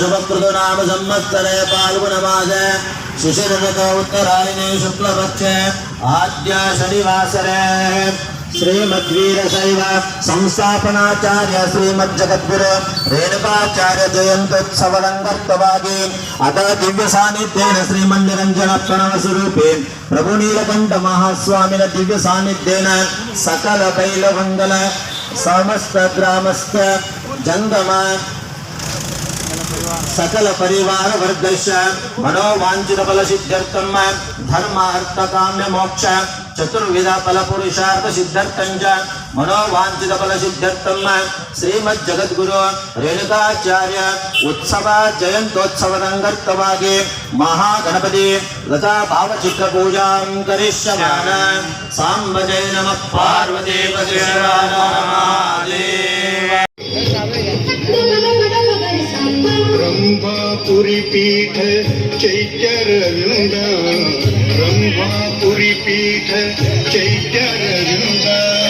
శుభకృత నామ సంవత్సరే పాల్గొన మాస శిశిరత ఉత్తరాయణే శుక్లపక్షే ఆద్య శనివాసరే శ్రీమద్వీరశైవ సంస్థాపనాచార్య శ్రీమజ్జగద్గురు రేణుకాచార్య జయంతోత్సవరంగత్వభాగి అత దివ్య సాన్నిధ్యేన శ్రీమన్నిరంజన ప్రణవ స్వరూపే ప్రభు నీలకంఠ మహాస్వామిన దివ్య సాన్నిధ్యేన సకల బైలవంగల సమస్త గ్రామస్థ జంగమ सकल परिवार वर्ग मनोवांचित बल सिद्ध्यर्थम धर्मार्थ काम्य मोक्ष चतुर्विध फल पुरुषार्थ सिद्ध्यर्थं च मनोवांचित फल सिद्ध्यर्थम श्रीमद जगद्गुरु रेणुकाचार्य उत्सव जयंतोत्सव रंगर्तवागे महागणपति लता भावचित्र पूजा करिष्यमान सांब जय नमः। पार्वती पुरी पीठ चैत्यर रंगा रंगा पुरी पीठ चैत्यर रंगा